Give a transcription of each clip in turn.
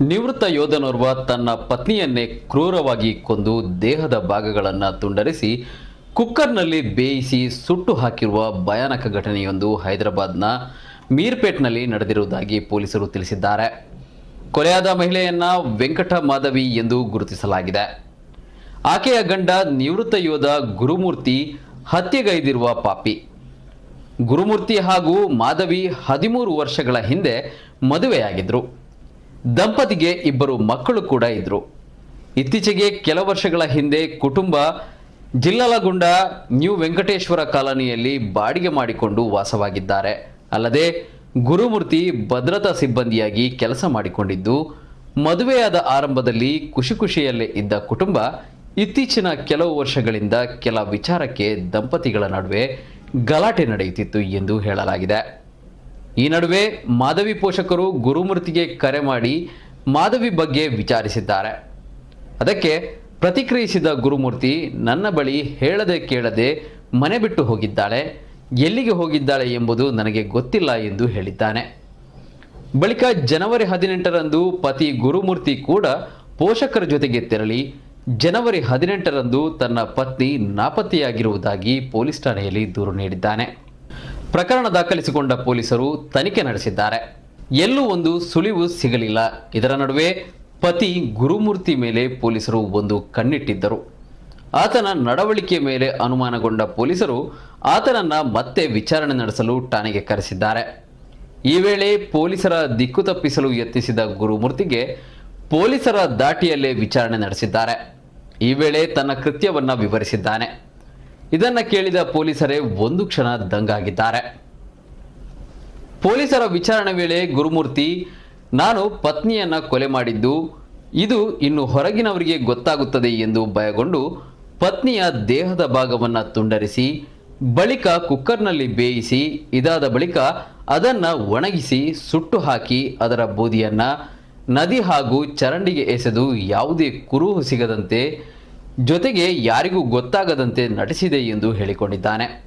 ನಿವೃತ್ತ ಯೋಧನೋರ್ವ ತನ್ನ ಪತ್ನಿಯನ್ನೇ ಕ್ರೂರವಾಗಿ ಕೊಂದು ದೇಹದ ಭಾಗಗಳನ್ನು ತುಂಡರಿಸಿ ಕುಕ್ಕರ್ನಲ್ಲಿ ಬೇಯಿಸಿ ಸುಟ್ಟು ಹಾಕಿರುವ ಭಯಾನಕ ಘಟನೆಯೊಂದು ಹೈದರಾಬಾದ್ನ ಮೀರ್ಪೇಟ್ನಲ್ಲಿ ನಡೆದಿರುವುದಾಗಿ ಪೊಲೀಸರು ತಿಳಿಸಿದ್ದಾರೆ. ಕೊಲೆಯಾದ ಮಹಿಳೆಯನ್ನ ವೆಂಕಟ ಮಾಧವಿ ಎಂದು ಗುರುತಿಸಲಾಗಿದೆ. ಆಕೆಯ ಗಂಡ ನಿವೃತ್ತ ಯೋಧ ಗುರುಮೂರ್ತಿ ಹತ್ಯೆಗೈದಿರುವ ಪಾಪಿ. ಗುರುಮೂರ್ತಿ ಹಾಗೂ ಮಾಧವಿ ಹದಿಮೂರು ವರ್ಷಗಳ ಹಿಂದೆ ಮದುವೆಯಾಗಿದ್ರು. ದಂಪತಿಗೆ ಇಬ್ಬರು ಮಕ್ಕಳು ಕೂಡ ಇದ್ರು. ಇತ್ತೀಚೆಗೆ ಕೆಲ ವರ್ಷಗಳ ಹಿಂದೆ ಕುಟುಂಬ ಜಿಲ್ಲಲಗುಂಡ ನ್ಯೂ ವೆಂಕಟೇಶ್ವರ ಕಾಲೋನಿಯಲ್ಲಿ ಬಾಡಿಗೆ ಮಾಡಿಕೊಂಡು ವಾಸವಾಗಿದ್ದಾರೆ. ಅಲ್ಲದೆ ಗುರುಮೂರ್ತಿ ಭದ್ರತಾ ಸಿಬ್ಬಂದಿಯಾಗಿ ಕೆಲಸ ಮಾಡಿಕೊಂಡಿದ್ದು, ಮದುವೆಯಾದ ಆರಂಭದಲ್ಲಿ ಖುಷಿ ಖುಷಿಯಲ್ಲೇ ಇದ್ದ ಕುಟುಂಬ ಇತ್ತೀಚಿನ ಕೆಲವು ವರ್ಷಗಳಿಂದ ಕೆಲ ವಿಚಾರಕ್ಕೆ ದಂಪತಿಗಳ ನಡುವೆ ಗಲಾಟೆ ನಡೆಯುತ್ತಿತ್ತು ಎಂದು ಹೇಳಲಾಗಿದೆ. ಈ ನಡುವೆ ಮಾಧವಿ ಪೋಷಕರು ಗುರುಮೂರ್ತಿಗೆ ಕರೆ ಮಾಡಿ ಮಾಧವಿ ಬಗ್ಗೆ ವಿಚಾರಿಸಿದ್ದಾರೆ. ಅದಕ್ಕೆ ಪ್ರತಿಕ್ರಿಯಿಸಿದ ಗುರುಮೂರ್ತಿ, ನನ್ನ ಬಳಿ ಹೇಳದೆ ಕೇಳದೆ ಮನೆ ಬಿಟ್ಟು ಹೋಗಿದ್ದಾಳೆ. ಎಲ್ಲಿಗೆ ಹೋಗಿದ್ದಾಳೆ ಎಂಬುದು ನನಗೆ ಗೊತ್ತಿಲ್ಲ ಎಂದು ಹೇಳಿದ್ದಾನೆ. ಬಳಿಕ ಜನವರಿ ಹದಿನೆಂಟರಂದು ಪತಿ ಗುರುಮೂರ್ತಿ ಕೂಡ ಪೋಷಕರ ಜೊತೆಗೆ ತೆರಳಿ, ಜನವರಿ ಹದಿನೆಂಟರಂದು ತನ್ನ ಪತ್ನಿ ನಾಪತ್ತೆಯಾಗಿರುವುದಾಗಿ ಪೊಲೀಸ್ ಠಾಣೆಯಲ್ಲಿ ದೂರು ನೀಡಿದ್ದಾನೆ. ಪ್ರಕರಣ ದಾಖಲಿಸಿಕೊಂಡ ಪೊಲೀಸರು ತನಿಖೆ ನಡೆಸಿದ್ದಾರೆ. ಎಲ್ಲೂ ಒಂದು ಸುಳಿವು ಸಿಗಲಿಲ್ಲ. ಇದರ ನಡುವೆ ಪತಿ ಗುರುಮೂರ್ತಿ ಮೇಲೆ ಪೊಲೀಸರು ಒಂದು ಕಣ್ಣಿಟ್ಟಿದ್ದರು. ಆತನ ನಡವಳಿಕೆ ಮೇಲೆ ಅನುಮಾನಗೊಂಡ ಪೊಲೀಸರು ಆತನನ್ನ ಮತ್ತೆ ವಿಚಾರಣೆ ನಡೆಸಲು ಠಾಣೆಗೆ ಕರೆಸಿದ್ದಾರೆ. ಈ ವೇಳೆ ಪೊಲೀಸರ ದಿಕ್ಕು ತಪ್ಪಿಸಲು ಯತ್ನಿಸಿದ ಗುರುಮೂರ್ತಿಗೆ ಪೊಲೀಸರ ದಾಟಿಯಲ್ಲೇ ವಿಚಾರಣೆ ನಡೆಸಿದ್ದಾರೆ. ಈ ವೇಳೆ ತನ್ನ ಕೃತ್ಯವನ್ನ ವಿವರಿಸಿದ್ದಾನೆ. ಇದನ್ನ ಕೇಳಿದ ಪೊಲೀಸರೇ ಒಂದು ಕ್ಷಣ ದಂಗಾಗಿದ್ದಾರೆ. ಪೊಲೀಸರ ವಿಚಾರಣೆ ವೇಳೆ ಗುರುಮೂರ್ತಿ, ನಾನು ಪತ್ನಿಯನ್ನ ಕೊಲೆ ಮಾಡಿದ್ದು, ಇದು ಇನ್ನು ಹೊರಗಿನವರಿಗೆ ಗೊತ್ತಾಗುತ್ತದೆ ಎಂದು ಭಯಗೊಂಡು ಪತ್ನಿಯ ದೇಹದ ಭಾಗವನ್ನ ತುಂಡರಿಸಿ, ಬಳಿಕ ಕುಕ್ಕರ್ನಲ್ಲಿ ಬೇಯಿಸಿ, ಇದಾದ ಬಳಿಕ ಅದನ್ನ ಒಣಗಿಸಿ ಸುಟ್ಟು ಹಾಕಿ ಅದರ ಬೂದಿಯನ್ನ ನದಿ ಹಾಗೂ ಚರಂಡಿಗೆ ಎಸೆದು ಯಾವುದೇ ಕುರುಹು ಸಿಗದಂತೆ ಜೊತೆಗೆ ಯಾರಿಗೂ ಗೊತ್ತಾಗದಂತೆ ನಟಿಸಿದೆ ಎಂದು ಹೇಳಿಕೊಂಡಿದ್ದಾನೆ.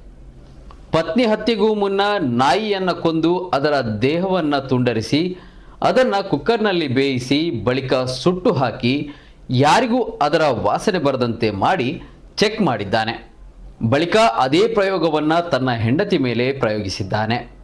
ಪತ್ನಿ ಹತ್ಯೆಗೂ ಮುನ್ನ ನಾಯಿಯನ್ನ ಕೊಂದು ಅದರ ದೇಹವನ್ನ ತುಂಡರಿಸಿ, ಅದನ್ನ ಕುಕ್ಕರ್ನಲ್ಲಿ ಬೇಯಿಸಿ, ಬಳಿಕ ಸುಟ್ಟು ಹಾಕಿ, ಯಾರಿಗೂ ಅದರ ವಾಸನೆ ಬರದಂತೆ ಮಾಡಿ ಚೆಕ್ ಮಾಡಿದ್ದಾನೆ. ಬಳಿಕ ಅದೇ ಪ್ರಯೋಗವನ್ನ ತನ್ನ ಹೆಂಡತಿ ಮೇಲೆ ಪ್ರಯೋಗಿಸಿದ್ದಾನೆ.